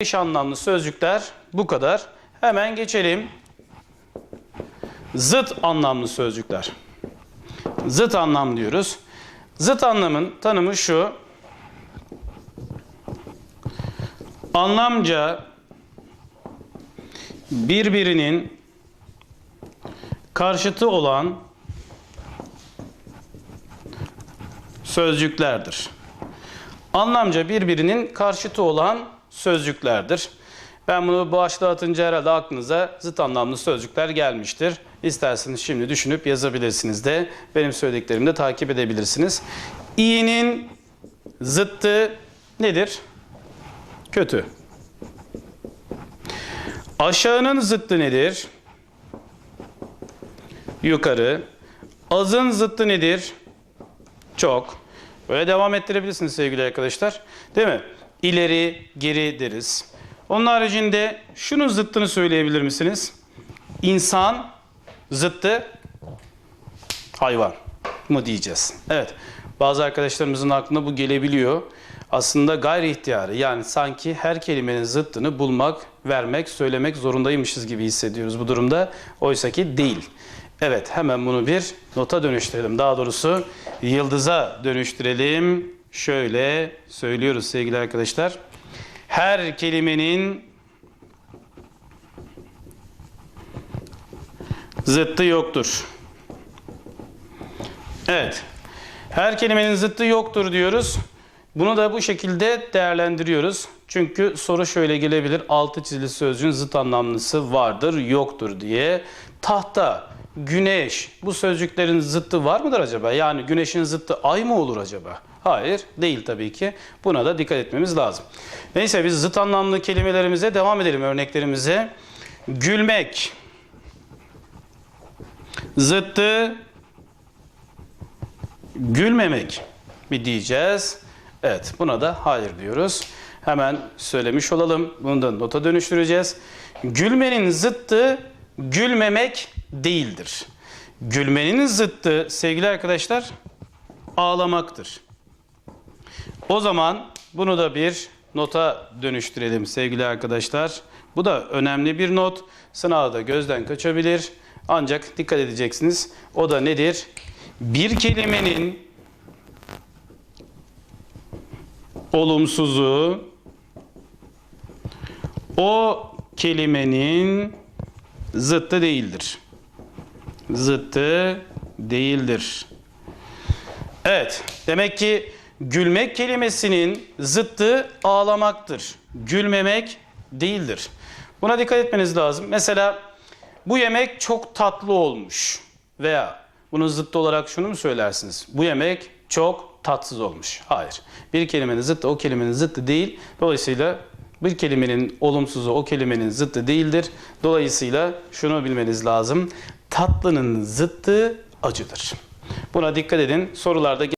Eş anlamlı sözcükler bu kadar. Hemen geçelim. Zıt anlamlı sözcükler. Zıt anlam diyoruz. Zıt anlamın tanımı şu. Anlamca birbirinin karşıtı olan sözcüklerdir. Anlamca birbirinin karşıtı olan sözcüklerdir. Ben bunu başlığa atınca herhalde aklınıza zıt anlamlı sözcükler gelmiştir. İsterseniz şimdi düşünüp yazabilirsiniz de benim söylediklerimi de takip edebilirsiniz. İyinin zıttı nedir? Kötü. Aşağının zıttı nedir? Yukarı. Azın zıttı nedir? Çok. Böyle devam ettirebilirsiniz sevgili arkadaşlar. Değil mi? İleri, geri deriz. Onun haricinde şunun zıttını söyleyebilir misiniz? İnsan zıttı hayvan mı diyeceğiz? Evet. Bazı arkadaşlarımızın aklına bu gelebiliyor. Aslında gayri ihtiyarı yani sanki her kelimenin zıttını bulmak, vermek, söylemek zorundaymışız gibi hissediyoruz bu durumda. Oysa ki değil. Evet hemen bunu bir nota dönüştürelim. Daha doğrusu yıldıza dönüştürelim. Şöyle söylüyoruz sevgili arkadaşlar. Her kelimenin zıttı yoktur. Evet. Her kelimenin zıttı yoktur diyoruz. Bunu da bu şekilde değerlendiriyoruz. Çünkü soru şöyle gelebilir. Altı çizili sözcüğün zıt anlamlısı vardır, yoktur diye. Tahta, güneş bu sözcüklerin zıttı var mıdır acaba? Yani güneşin zıttı ay mı olur acaba? Hayır, değil tabii ki. Buna da dikkat etmemiz lazım. Neyse biz zıt anlamlı kelimelerimize devam edelim örneklerimize. Gülmek. Zıttı gülmemek mi diyeceğiz? Evet, buna da hayır diyoruz. Hemen söylemiş olalım. Bunu da nota dönüştüreceğiz. Gülmenin zıttı gülmemek değildir. Gülmenin zıttı sevgili arkadaşlar ağlamaktır. O zaman bunu da bir nota dönüştürelim sevgili arkadaşlar. Bu da önemli bir not. Sınavda gözden kaçabilir. Ancak dikkat edeceksiniz. O da nedir? Bir kelimenin olumsuzu o kelimenin zıttı değildir. Zıttı değildir. Evet, demek ki gülmek kelimesinin zıttı ağlamaktır. Gülmemek değildir. Buna dikkat etmeniz lazım. Mesela bu yemek çok tatlı olmuş veya bunun zıttı olarak şunu mu söylersiniz? Bu yemek çok tatsız olmuş. Hayır. Bir kelimenin zıttı o kelimenin zıttı değil. Dolayısıyla bir kelimenin olumsuzu o kelimenin zıttı değildir. Dolayısıyla şunu bilmeniz lazım. Tatlının zıttı acıdır. Buna dikkat edin. Sorularda